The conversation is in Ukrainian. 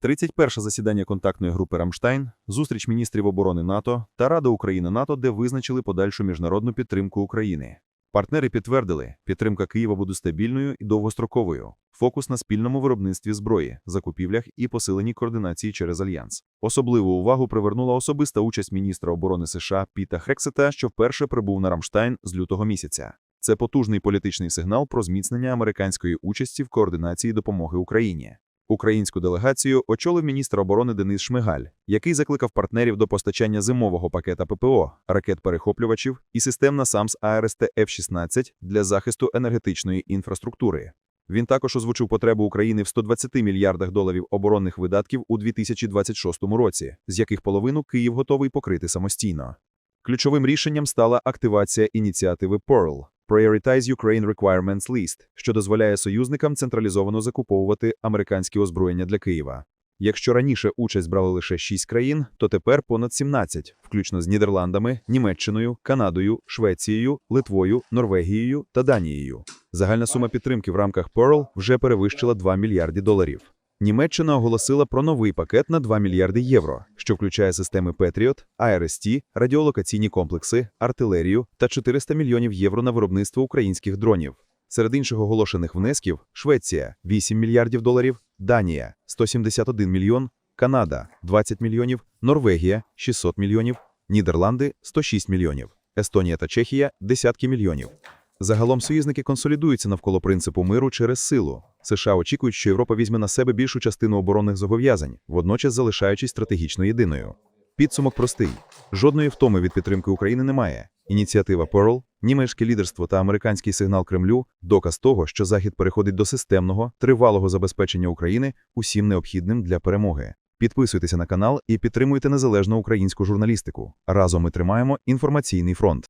31 засідання контактної групи Рамштайн, зустріч міністрів оборони НАТО та Рада України НАТО, де визначили подальшу міжнародну підтримку України. Партнери підтвердили, підтримка Києва буде стабільною і довгостроковою. Фокус на спільному виробництві зброї, закупівлях і посиленій координації через альянс. Особливу увагу привернула особиста участь міністра оборони США Піта Хексета, що вперше прибув на Рамштайн з лютого місяця. Це потужний політичний сигнал про зміцнення американської участі в координації допомоги Україні. Українську делегацію очолив міністр оборони Денис Шмигаль, який закликав партнерів до постачання зимового пакета ППО, ракет-перехоплювачів і систем на САМС АРСТ F-16 для захисту енергетичної інфраструктури. Він також озвучив потребу України в 120 мільярдах доларів оборонних видатків у 2026 році, з яких половину Київ готовий покрити самостійно. Ключовим рішенням стала активація ініціативи PEARL – Prioritize Ukraine Requirements List, що дозволяє союзникам централізовано закуповувати американське озброєння для Києва. Якщо раніше участь брали лише 6 країн, то тепер понад 17, включно з Нідерландами, Німеччиною, Канадою, Швецією, Литвою, Норвегією та Данією. Загальна сума підтримки в рамках PEARL вже перевищила 2 мільярди доларів. Німеччина оголосила про новий пакет на 2 мільярди євро, що включає системи Patriot, ARST, радіолокаційні комплекси, артилерію та 400 мільйонів євро на виробництво українських дронів. Серед інших оголошених внесків Швеція 8 мільярдів доларів, Данія 171 мільйон, Канада 20 мільйонів, Норвегія 600 мільйонів, Нідерланди 106 мільйонів, Естонія та Чехія десятки мільйонів. Загалом союзники консолідуються навколо принципу миру через силу. США очікують, що Європа візьме на себе більшу частину оборонних зобов'язань, водночас залишаючись стратегічно єдиною. Підсумок простий: жодної втоми від підтримки України немає. Ініціатива Pearl, німецьке лідерство та американський сигнал Кремлю доказ того, що Захід переходить до системного, тривалого забезпечення України усім необхідним для перемоги. Підписуйтеся на канал і підтримуйте незалежну українську журналістику. Разом ми тримаємо інформаційний фронт.